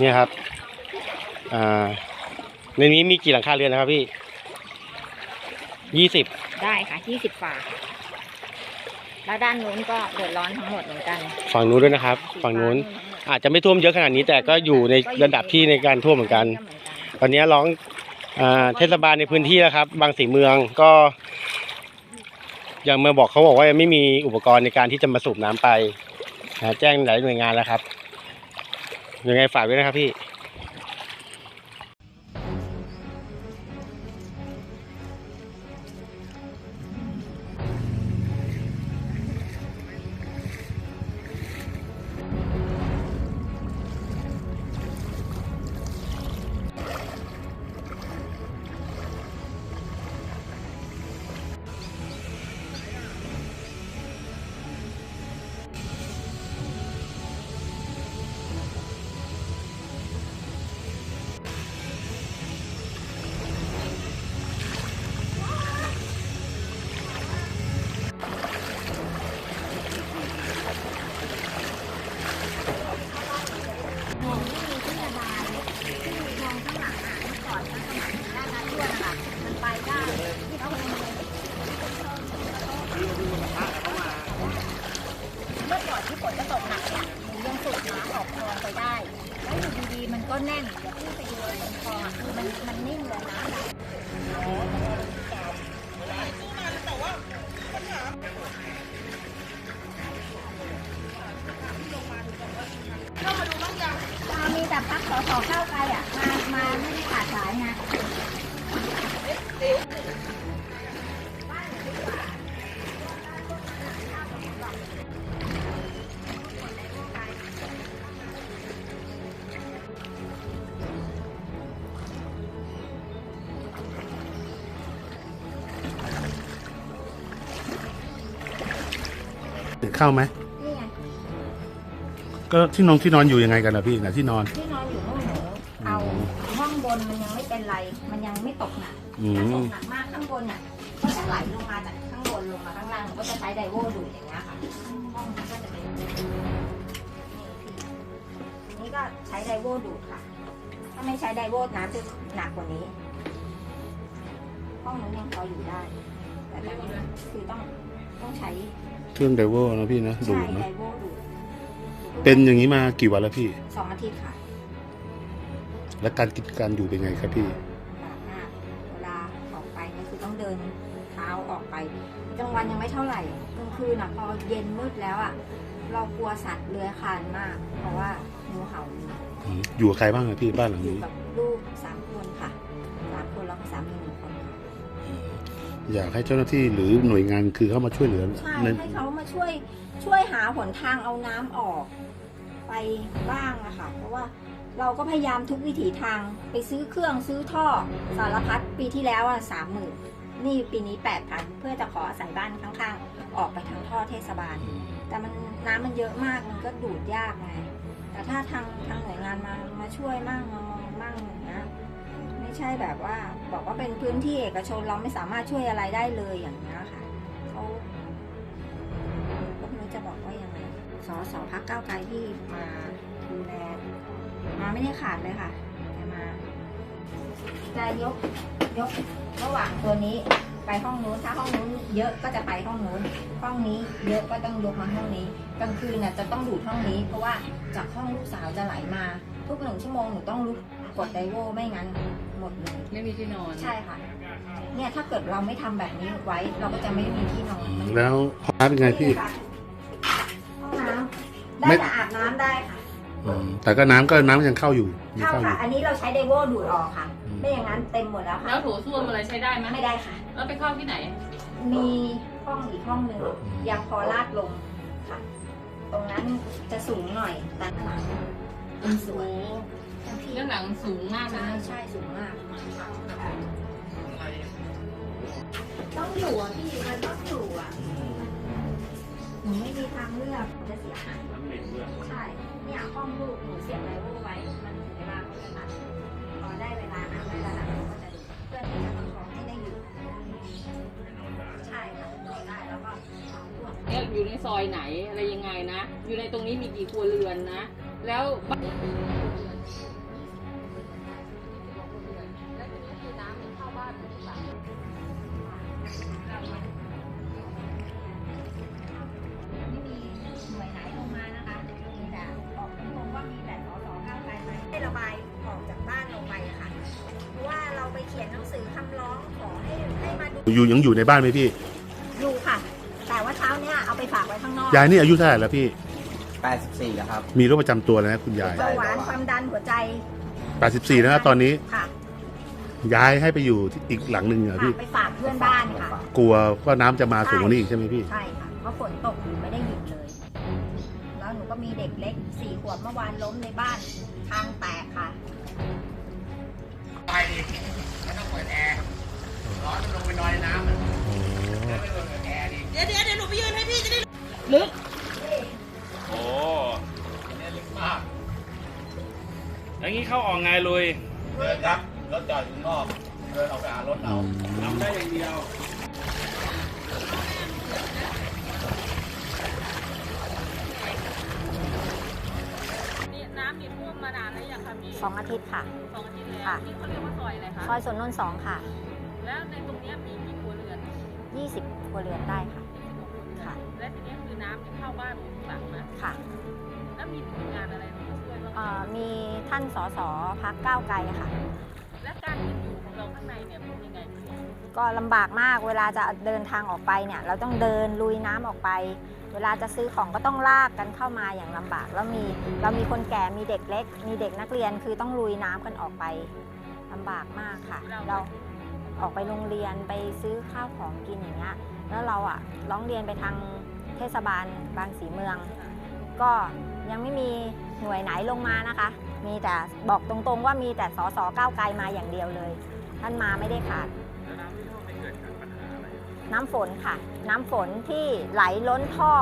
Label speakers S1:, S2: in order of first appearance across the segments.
S1: เนี่ยครับอ่าในนี้มีกี่หลังคาเรือนนะครับพี่ยี่สิบ
S2: ได้ค่ะที่สิบฝาแล้วด้านนู้นก็เดือดร้อนทั้งหมดเหมือนกัน
S1: ฝั่งนู้นด้วยนะครับ ฝั่งนู้นอาจจะไม่ท่วมเยอะขนาดนี้แต่ก็อยู่ในระดับที่ในการท่วมเหมือนกัน ตอนนี้ร้องอ่าเทศบาลในพื้นที่แล้วครับ บางสีเมืองก็ ยังมาบอกเขาบอกว่ายังไม่มีอุปกรณ์ในการที่จะมาสูบน้ำไปนะแจ้งหลายหน่วยงานแล้วครับ ยังไงฝากด้วยนะครับพี่
S2: แน่นเดี๋ยวพี่ไปดูบนลองอะคือมันมันนิ่งเลยนะมามีแต่พักสอสอเข้าไปอะ มา มาไม่ได้ขาดสายไง
S1: เข้าไหม
S2: นี่ไง
S1: ก็ที่นอนที่นอนอยู่ยังไงกันนะพี่นะที่นอน
S2: ที่นอนอยู่ห้องหนูเอาห้องบนมันยังไม่เป็นไร มันยังไม่ตกหนัก
S1: อื
S2: ถ้าต
S1: ม
S2: กหนักมากข้างบนอะก็จะไหลลงมาจากข้างบนลงมาข้างล่างก็จะใช้ไดโวดูดอย่างเงี้ยค่ะห้องมันก็จะเป็นนี่ก็ใช้ไดโวดูดค่ะ ถ้าไม่ใช้ไดโวน้ำจะหนักกว่านี้ ห้องนู้นยังพออยู่ได้ แต่ตอนนี้คือต้องต้องใช้
S1: เครื่องไดเวอร์นะพี่นะดู
S2: ใช้
S1: ด
S2: ได
S1: นะ
S2: โวดูด
S1: เป็นอย่างนี้มากี่วันแล้วพี่
S2: สองอาทิตย์ค่ะ
S1: และการกินการอยู่เป็นไงครับพี่
S2: ลำบากมากเวลาออกไปเนี่ยคือต้องเดินเท้าออกไปกลางวันยังไม่เท่าไหร่กลางคืนอะพอเย็นมืดแล้วอะเรากลัวสัตว์เลื้อยคลานมาก เพราะว่างูเห่ามี
S1: อืมอยู่กับใครบ้างอะพี่บ้านหลัง
S2: อยู่
S1: นี้
S2: กับลูกสามคนค่ะ
S1: อยากให้เจ้าหน้าที่หรือหน่วยงานคือเข้ามาช่วยเหลือ
S2: ใช่
S1: ใน
S2: ให้เขามาช่วยช่วยหาหนทางเอาน้ำออก ไปบ้างอะค่ะเพราะว่าเราก็พยายามทุกวิถีทางไปซื้อเครื่องซื้อท่อสารพัดปีที่แล้วอะสามหมื่นนี่ปีนี้แปดพันเพื่อจะขออาศัยบ้านข้างๆ ออกไปทางท่อเทศบาล แต่มันน้ำมันเยอะมากมันก็ดูดยากไง แต่ถ้าทางทางหน่วยงานมามาช่วยมั่งมามองมั่งอย่างเงี้ย ไม่ใช่แบบว่า บอกว่าเป็นพื้นที่เอกชนเราไม่สามารถช่วยอะไรได้เลยอย่างเงี้ค่ะเขาก็ไม่รู้จะบอกว่ายังไงสอสอพักเก้าไกลที่มาดูแลมาไม่ได้ขาดเลยค่ะแต่มาจะยกยกระหว่างตัวนี้ไปห้องนู้นถ้าห้องนู้นเยอะก็จะไปห้องนู้นห้องนี้เยอะก็ต้องยกมาห้องนี้กลางคืนน่ะจะต้องดูดห้องนี้ เพราะว่าจากห้องลูกสาวจะไหลมา ทุกหนึ่งชั่วโมงหนูต้องลุก ดไดโวไม่งั้นหมดเลย
S3: ไม่มีที่นอน
S2: ใช่ค่ะ เนี่ยถ้าเกิดเราไม่ทำแบบนี้ไว้ เราก็จะไม่มีที่นอน
S1: แล้วห้องน้ำเป็นไงพี่
S2: ห้องน้ำ
S1: ไม่
S2: ได้แต่อาบน้ำได้ค่ะ
S1: อืมแต่ก็น้ำก็น้ำยังเข้าอยู่ยัง
S2: เข้า
S1: เข้าอ
S2: ค่ะ
S1: ยู่
S2: อันนี้เราใช้ไดโวดูดออกค่ะ
S1: อืม
S2: ไม่อย่างนั้นเต็มหมดแล้ว
S3: แล้
S2: ค่ะ
S3: วโถส้วมอะไรใช้ได้ไหม
S2: ไม่ได้ค่ะ
S3: แล้วไปเข้าที่ไหน
S2: มีห้องอีกห้องหนึ่งยังพอลาดลงค่ะ ตรงนั้นจะสูงหน่อยแต่หลังมันสวยทั้งที่
S3: เรื่องหลังสูงมากนะ
S2: ใช่ใช่สูงมาก ต้องอยู่อะพี่มันต้องอยู่อะหนูไม่มีทางเลือกจะเสียหายใช่เนี่ยห้องลูกหนูเสียบไลโวไว้มันถึงเวลาเขาจะตัดพอได้เวลาน้ำได้ระดับเขาก็จะดูเพื่อที่จะประคองให้ได้อยู่ใช่ค่ะนอนได้แล้วก็เอาพวก
S3: เนี่ยอยู่ในซอยไหนอะไรยังไงนะ อยู่ในตรงนี้มีกี่ครัวเรือนนะ แล้ว
S4: อยู่ยังอยู่ในบ้านไหมพี่
S2: อยู่ค่ะ แต่ว่าเช้าเนี้ยเอาไปฝากไว้ข้างนอก
S4: ยายนี่อายุเท่าไหร่แล้วพี่
S5: 84แล้วครับ
S4: มีโรคประจำตัวอะไรนะคุณยาย
S2: เบาหวานความดันหัวใจ
S4: 84นะครับตอนนี้
S2: ค่ะ
S4: ย้ายให้ไปอยู่ที่อีกหลังหนึ่งเหรอ
S2: ค่ะ
S4: พี่
S2: ไปฝากเพื่อนบ้านค่ะ
S4: กลัวว่าน้ำจะมาสูงกว่านี้อีกใช่ไหมพี่
S2: ใช่ค่ะ เพราะฝนตกหนูไม่ได้หยุดเลย แล้วหนูก็มีเด็กเล็กสี่ขวบเมื่อวานล้มในบ้านทางแตก ค่ะ
S6: โอ้แล้วงี้เข้าออกไงลุย
S5: เดินครับรถจอดอยู่ข้างนอกเดินออกไปหารถเอา
S6: ทำได้อย่างเดียว
S3: นี่น้ำมีท่วมมานานแล้วยังคะพี่
S2: สองอาทิตย์ค่ะ
S3: สองอาทิตย์แล้ว
S2: ค่ะ
S3: นี่เขาเรียกว่าซอยอะไรคะ
S2: ซอยสวนนนท์สองค่ะ
S3: แล้วในตรงเนี้ย
S2: 20ครัวเรือนได้ค่ะ ค่ะ
S3: และทีนี้คือน้ำจะเข้าบ้านหลังนะ
S2: ค่ะ
S3: แล้วมีหน่วยงานอะไรมาช่วยบ้างไหม
S2: เอ่อมีท่านสสพักก้าวไกลค่ะ
S3: และการเป็นอยู่ของเราข้างในเนี่ยเป็นยังไงพี่
S2: ก็ลำบากมากเวลาจะเดินทางออกไปเนี่ย เราต้องเดินลุยน้ำออกไป เวลาจะซื้อของก็ต้องลากกันเข้ามาอย่างลำบาก แล้วมีเรามีคนแก่มีเด็กเล็ก มีเด็กนักเรียนคือต้องลุยน้ำกันออกไปลำบากมากค่ะ เรา ออกไปโรงเรียนไปซื้อข้าวของกินอย่างเงี้ยแล้วเราอะร้องเรียนไปทางเทศบาลบางสีเมือง ก็ยังไม่มีหน่วยไหนลงมานะคะ มีแต่บอกตรงๆว่ามีแต่สสก้าวไกลมาอย่างเดียวเลย ท่านมาไม่ได้ขาด
S6: น้ำ
S2: ฝนค่ะ น้ำฝนที่ไหลล้นท่อ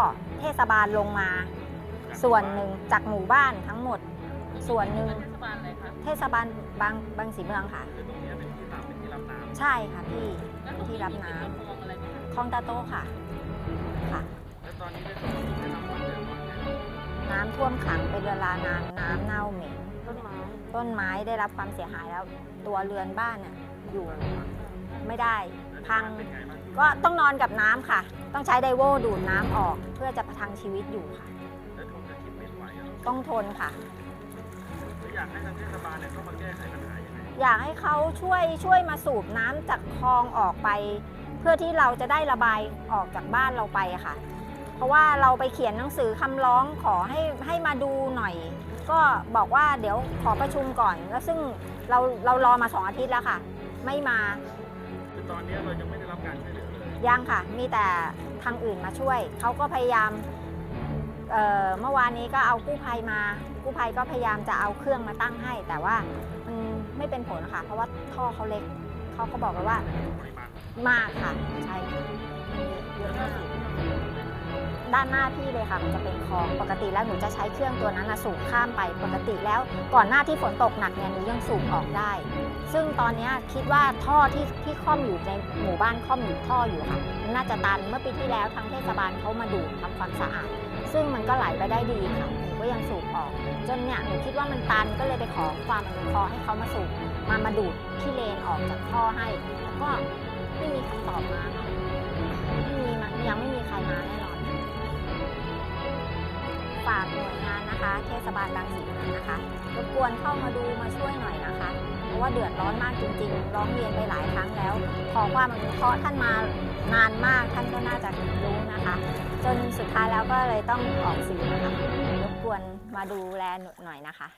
S2: เทศบาลลงมา ส่วนหนึ่งจากหมู่บ้านทั้งหมด ส่วนหนึ่ง
S3: เทศบาลอะไรคะ
S2: เทศบาลบางบางสีเมืองค่ะ
S6: คือตรงเนี้ยเป็นที่ต่ำเป็นที่รับน้
S2: ใช่ค่ะพี่
S3: แล้วตรง
S2: ที่
S3: นี้
S2: รับ
S3: มี
S2: น้
S3: สิ่งคลองอะไรไหมคะำ
S2: คลองตาโต้ค่ะค่ะำ
S6: แล้วตอนนี้ได้ส่งได้รับความเดือดร้อนไหม
S2: น้ำท่วมขังเป็นเวลานานน้ำเน่าเหม็นต้นไม้ได้รับความเสียหายแล้ว ตัวเรือนบ้านน่ะอยู่ไม่ได้พัง
S6: เป็นไงบ้าง
S2: ก็ต้องนอนกับน้ำค่ะ ต้องใช้ไดโวดูดน้ำออกเพื่อจะประทังชีวิตอยู่ค่ะ
S6: แล้วทนกับชีวิตไหวอะ
S2: ต้องทนค่ะ
S6: แล้ว อยากให้ทางเทศบาลเนี่ยเข้ามาแก้ไขปัญหายังไง
S2: อยากให้เขาช่วยช่วยมาสูบน้ำจากคลองออกไป เพื่อที่เราจะได้ระบายออกจากบ้านเราไปอะค่ะ เพราะว่าเราไปเขียนหนังสือคำร้องขอให้ให้มาดูหน่อย ก็บอกว่าเดี๋ยวขอประชุมก่อนแล้วซึ่งเราเรารอมาสองอาทิตย์แล้วค่ะ ไม่มา
S6: คือตอนนี้เรายังไม่ได้รับการช่วยเหลือเลย
S2: ยังค่ะ มีแต่ทางอื่นมาช่วยเขาก็พยายามเอ่อเมื่อวานนี้ก็เอากู้ภัยมา กู้ภัยก็พยายามจะเอาเครื่องมาตั้งให้ แต่ว่ามันไม่เป็นผลค่ะ เพราะว่าท่อเขาเล็กเขาก็บอกว่า
S6: มา
S2: มากค่ะ ใช่เยอะมากด้านหน้าพี่เลยค่ะมันจะเป็นคลองปกติแล้วหนูจะใช้เครื่องตัวนั้นสูบข้ามไปปกติแล้วก่อนหน้าที่ฝนตกหนักเนี่ยหนูยังสูบออกได้ ซึ่งตอนนี้คิดว่าท่อที่ที่ค่อมอยู่ในหมู่บ้านค่อมอยู่ท่ออยู่ค่ะ น่าจะตันเมื่อปีที่แล้วทางเทศบาลเขามาดูดทำความสะอาด ซึ่งมันก็ไหลไปได้ดีค่ะหนูก็ยังสูบออก จนเนี่ยหนูคิดว่ามันตันก็เลยไปขอความอนุเคราะห์ให้เขามาสูบมามาดูดที่เลนออกจากท่อให้แล้วก็ไม่มีคำตอบมาค่ะไม่มีมายังไม่มีใครมาแน่นอนฝากหน่วยงานนะคะ เทศบาลบางสีนะคะรบกวนเข้ามาดูมาช่วยหน่อยนะคะ ราะว่าเดือดร้อนมากจริงๆ ร้องเรียนไปหลายครั้งแล้ว ขอความอนุเคราะห์ท่านมานานมากท่านก็น่าจะรู้นะคะ จนสุดท้ายแล้วก็เลยต้องออกสื่อนะคะรบกวนมาดูแลหน่อยนะคะ